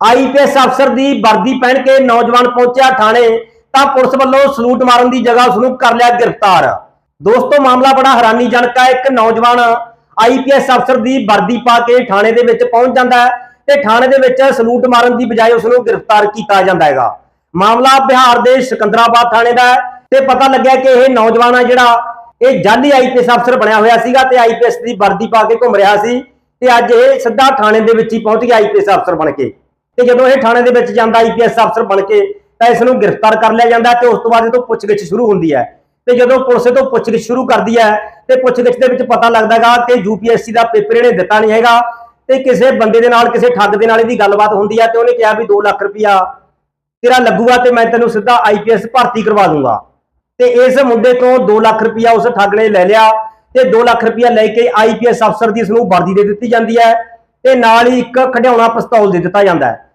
IPS ਅਫਸਰ ਦੀ ਵਰਦੀ ਪਹਿਨ ਕੇ ਨੌਜਵਾਨ ਪਹੁੰਚਿਆ ਥਾਣੇ, ਤਾਂ ਪੁਲਿਸ ਵੱਲੋਂ ਸਲੂਟ ਮਾਰਨ ਦੀ ਜਗ੍ਹਾ ਉਸ ਨੂੰ ਕਰ ਲਿਆ ਗ੍ਰਿਫਤਾਰ। ਦੋਸਤੋ, ਮਾਮਲਾ ਬੜਾ ਹੈਰਾਨੀਜਨਕ ਹੈ। ਇੱਕ ਨੌਜਵਾਨ ਆਈਪੀਐਸ ਅਫਸਰ ਦੀ ਵਰਦੀ ਪਾ ਕੇ ਥਾਣੇ ਦੇ ਵਿੱਚ ਪਹੁੰਚ ਜਾਂਦਾ ਹੈ ਤੇ ਥਾਣੇ ਦੇ ਵਿੱਚ ਸਲੂਟ ਮਾਰਨ ਦੀ ਬਜਾਏ ਉਸ ਨੂੰ ਗ੍ਰਿਫਤਾਰ ਕੀਤਾ ਜਾਂਦਾ ਹੈਗਾ। ਮਾਮਲਾ ਬਿਹਾਰ ਦੇ ਸਿਕੰਦਰਾਬਾਦ ਥਾਣੇ ਦਾ ਹੈ ਤੇ ਪਤਾ ਲੱਗਿਆ ਕਿ ਇਹ ਨੌਜਵਾਨ ਆ ਜਿਹੜਾ ਇਹ ਜਾਲੀ ਆਈਪੀਐਸ ਅਫਸਰ ਬਣਿਆ ਹੋਇਆ ਸੀਗਾ ਤੇ ਆਈਪੀਐਸ ਦੀ ਵਰਦੀ ਪਾ ਕੇ ਘੁੰਮ ਰਿਹਾ ਸੀ ਤੇ ਅੱਜ ਇਹ ਸਿੱਧਾ ਥਾਣੇ ਦੇ ਵਿੱਚ ਹੀ ਪਹੁੰਚ ਗਿਆ ਆਈਪੀਐਸ ਅਫਸਰ ਬਣ ਕੇ। ਤੇ ਜਦੋਂ ਇਹ ਥਾਣੇ ਦੇ ਵਿੱਚ ਜਾਂਦਾ ਆਈਪੀਐਸ ਅਫਸਰ ਬਣ ਕੇ, ਤਾਂ ਇਸ ਨੂੰ ਗ੍ਰਿਫਤਾਰ ਕਰ ਲਿਆ ਜਾਂਦਾ ਤੇ ਉਸ ਤੋਂ ਬਾਅਦ ਇਹ ਤੋਂ ਪੁੱਛਗਿੱਛ ਸ਼ੁਰੂ ਹੁੰਦੀ ਹੈ। ਤੇ ਜਦੋਂ ਪੁਲਿਸ ਇਹ ਤੋਂ ਪੁੱਛਗਿੱਛ ਸ਼ੁਰੂ ਕਰਦੀ ਹੈ, ਤੇ ਪੁੱਛਗਿੱਛ ਦੇ ਵਿੱਚ ਪਤਾ ਲੱਗਦਾਗਾ ਕਿ ਯੂਪੀਐਸਸੀ ਦਾ ਪੇਪਰ ਇਹਨੇ ਦਿੱਤਾ ਨਹੀਂ ਹੈਗਾ ਤੇ ਕਿਸੇ ਬੰਦੇ ਦੇ ਨਾਲ, ਕਿਸੇ ਠੱਗ ਦੇ ਨਾਲ ਇਹਦੀ ਗੱਲਬਾਤ ਹੁੰਦੀ ਹੈ ਤੇ ਉਹਨੇ ਕਿਹਾ ਵੀ 2 ਲੱਖ ਰੁਪਇਆ ਤੇਰਾ ਲੱਗੂਗਾ ਤੇ ਮੈਂ ਤੈਨੂੰ ਸਿੱਧਾ ਆਈਪੀਐਸ ਭਰਤੀ ਕਰਵਾ ਦੂੰਗਾ। ਤੇ ਇਸ ਮੁੰਡੇ ਤੋਂ 2 ਲੱਖ ਰੁਪਇਆ ਉਸ ਠੱਗ ਨੇ ਲੈ ਲਿਆ ਤੇ 2 ਲੱਖ ਰੁਪਇਆ ਲੈ ਕੇ ਆਈਪੀਐਸ ਅਫਸਰ ਦੀ ਇਸ ਨੂੰ ਵਰਦੀ ਦੇ ਦਿੱਤੀ ਜਾਂਦੀ ਹੈ ਤੇ ਨਾਲ ਹੀ ਇੱਕ ਖਡਿਆਉਣਾ ਪਿਸਤੌਲ ਦੇ ਦਿੱਤਾ ਜਾਂਦਾ ਹੈ।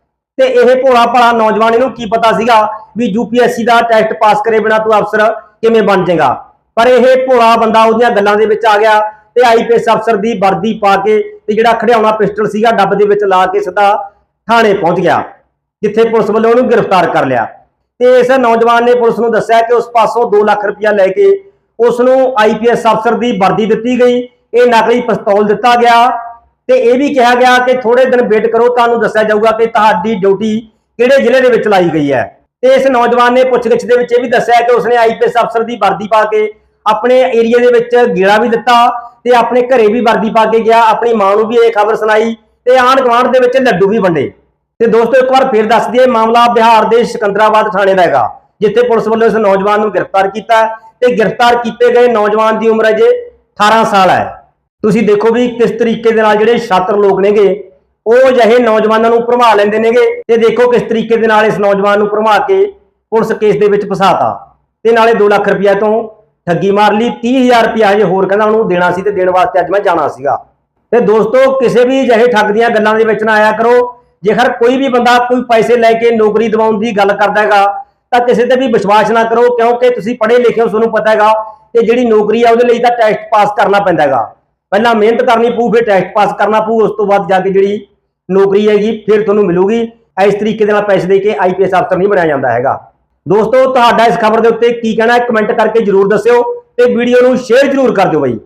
ਤੇ ਇਹ ਭੋਲਾ ਭਾਲਾ ਨੌਜਵਾਨ ਇਹਨੂੰ ਕੀ ਪਤਾ ਸੀਗਾ ਵੀ ਯੂਪੀਐਸਸੀ ਦਾ ਟੈਸਟ ਪਾਸ ਕਰੇ ਬਿਨਾ ਤੂੰ ਅਫਸਰ ਕਿਵੇਂ ਬਣ ਜਾਏਗਾ। ਪਰ ਇਹ ਭੋਲਾ ਬੰਦਾ ਉਹਦੀਆਂ ਗੱਲਾਂ ਦੇ ਵਿੱਚ ਆ ਗਿਆ ਤੇ ਆਈਪੀਐਸ ਅਫਸਰ ਦੀ ਵਰਦੀ ਪਾ ਕੇ ਤੇ ਜਿਹੜਾ ਖੜਿਆਉਣਾ ਪਿਸਟਲ ਸੀਗਾ ਡੱਬ ਦੇ ਵਿੱਚ ਲਾ ਕੇ ਸਿੱਧਾ ਥਾਣੇ ਪਹੁੰਚ ਗਿਆ, ਜਿੱਥੇ ਪੁਲਿਸ ਵੱਲੋਂ ਉਹਨੂੰ ਗ੍ਰਿਫਤਾਰ ਕਰ ਲਿਆ। ਤੇ ਇਸ ਨੌਜਵਾਨ ਨੇ ਪੁਲਿਸ ਨੂੰ ਦੱਸਿਆ ਕਿ ਉਸ ਪਾਸੋਂ 2 ਲੱਖ ਰੁਪਇਆ ਲੈ ਕੇ ਉਸ ਨੂੰ ਆਈਪੀਐਸ ਅਫਸਰ ਦੀ ਵਰਦੀ ਦਿੱਤੀ ਗਈ। ਇਹ ਨਕਲੀ ਪਿਸਤੌਲ ਦਿੱਤਾ ਗਿਆ ਤੇ ਇਹ ਵੀ ਕਿਹਾ ਗਿਆ ਕਿ ਥੋੜੇ ਦਿਨ ਵੇਟ ਕਰੋ, ਤੁਹਾਨੂੰ ਦੱਸਿਆ ਜਾਊਗਾ ਕਿ ਤੁਹਾਡੀ ਡਿਊਟੀ ਕਿਹੜੇ ਜ਼ਿਲ੍ਹੇ ਦੇ ਵਿੱਚ ਲਾਈ ਗਈ ਹੈ। ਤੇ ਇਸ ਨੌਜਵਾਨ ਨੇ ਪੁੱਛਗਿੱਛ ਦੇ ਵਿੱਚ ਇਹ ਵੀ ਦੱਸਿਆ ਕਿ ਉਸਨੇ ਆਈਪੀਐਸ ਅਫਸਰ ਦੀ ਵਰਦੀ ਪਾ ਕੇ ਆਪਣੇ ਏਰੀਆ ਦੇ ਵਿੱਚ ਗੇੜਾ ਵੀ ਦਿੱਤਾ ਤੇ ਆਪਣੇ ਘਰੇ ਵੀ ਵਰਦੀ ਪਾ ਕੇ ਗਿਆ, ਆਪਣੀ ਮਾਂ ਨੂੰ ਵੀ ਇਹ ਖਬਰ ਸੁਣਾਈ ਤੇ ਆਂਢ ਗੁਆਂਢ ਦੇ ਵਿੱਚ ਲੱਡੂ ਵੀ ਵੰਡੇ। ਤੇ ਦੋਸਤੋ, ਇੱਕ ਵਾਰ ਫੇਰ ਦੱਸ ਦਈਏ, ਮਾਮਲਾ ਬਿਹਾਰ ਦੇ ਸਿਕੰਦਰਾਬਾਦ ਥਾਣੇ ਦਾ ਹੈਗਾ, ਜਿੱਥੇ ਪੁਲਿਸ ਵੱਲੋਂ ਇਸ ਨੌਜਵਾਨ ਨੂੰ ਗ੍ਰਿਫਤਾਰ ਕੀਤਾ ਤੇ ਗ੍ਰਿਫਤਾਰ ਕੀਤੇ ਗਏ ਨੌਜਵਾਨ ਦੀ ਉਮਰ ਅਜੇ 18 ਸਾਲ ਹੈ। ਤੁਸੀਂ ਦੇਖੋ ਵੀ ਕਿਸ ਤਰੀਕੇ ਦੇ ਨਾਲ ਜਿਹੜੇ ਛਾਤਰ ਲੋਕ ਨੇਗੇ, ਉਹ ਅਜਿਹੇ ਨੌਜਵਾਨਾਂ ਨੂੰ ਭਰਮਾ ਲੈਂਦੇ ਨੇਗੇ ਤੇ ਦੇਖੋ ਕਿਸ ਤਰੀਕੇ ਦੇ ਨਾਲ ਇਸ ਨੌਜਵਾਨ ਨੂੰ ਭਰਮਾ ਕੇ ਪੁਲਿਸ ਕੇਸ ਦੇ ਵਿੱਚ ਫਸਾਤਾ। ਤੇ ਨਾਲੇ 2 ਲੱਖ ਰੁਪਇਆ ਤੋਂ ਠੱਗੀ ਮਾਰ ਲਈ 30000 ਰੁਪਇਆ ਹਜੇ ਹੋਰ ਕਹਿੰਦਾ ਉਹਨੂੰ ਦੇਣਾ ਸੀ ਤੇ ਦੇਣ ਵਾਸਤੇ ਅੱਜ ਮੈਂ ਜਾਣਾ ਸੀਗਾ। ਤੇ ਦੋਸਤੋ, ਕਿਸੇ ਵੀ ਅਜਿਹੇ ਠੱਗ ਦੀਆਂ ਗੱਲਾਂ ਦੇ ਵਿੱਚ ਨਾ ਆਇਆ ਕਰੋ। ਜੇਕਰ ਕੋਈ ਵੀ ਬੰਦਾ ਕੋਈ ਪੈਸੇ ਲੈ ਕੇ ਨੌਕਰੀ ਦਿਵਾਉਣ ਦੀ ਗੱਲ ਕਰਦਾ ਹੈਗਾ, ਤਾਂ ਕਿਸੇ ਤੇ ਵੀ ਵਿਸ਼ਵਾਸ ਨਾ ਕਰੋ, ਕਿਉਂਕਿ ਤੁਸੀਂ ਪੜ੍ਹੇ ਲਿਖੇ ਹੋ, ਤੁਹਾਨੂੰ ਪਤਾ ਹੈਗਾ ਕਿ ਜਿਹੜੀ ਨੌਕਰੀ ਆ ਉਹਦੇ ਲਈ ਤਾਂ ਟੈਸਟ ਪਾਸ ਕਰਨਾ ਪੈਂਦਾ ਹੈਗਾ। ਪਹਿਲਾਂ ਮਿਹਨਤ ਕਰਨੀ ਪਊ, ਫਿਰ ਟੈਸਟ ਪਾਸ ਕਰਨਾ ਪਊ, ਉਸ ਤੋਂ ਬਾਅਦ ਜਾ ਕੇ ਜਿਹੜੀ ਨੌਕਰੀ ਹੈਗੀ, ਫਿਰ ਤੁਹਾਨੂੰ ਮਿਲੂਗੀ। ਇਸ ਤਰੀਕੇ ਦੇ ਨਾਲ ਪੈਸੇ ਦੇ ਕੇ ਆਈਪੀਐਸ ਅਫਸਰ ਨਹੀਂ ਬਣਾਇਆ ਜਾਂਦਾ ਹੈਗਾ। ਦੋਸਤੋ, ਤੁਹਾਡਾ ਇਸ ਖਬਰ ਦੇ ਉੱਤੇ ਕੀ ਕਹਿਣਾ ਹੈ ਕਮੈਂਟ ਕਰਕੇ ਜਰੂਰ ਦੱਸਿਓ ਤੇ ਵੀਡੀਓ ਨੂੰ ਸ਼ੇਅਰ ਜਰੂਰ ਕਰ ਦਿਓ ਬਾਈ।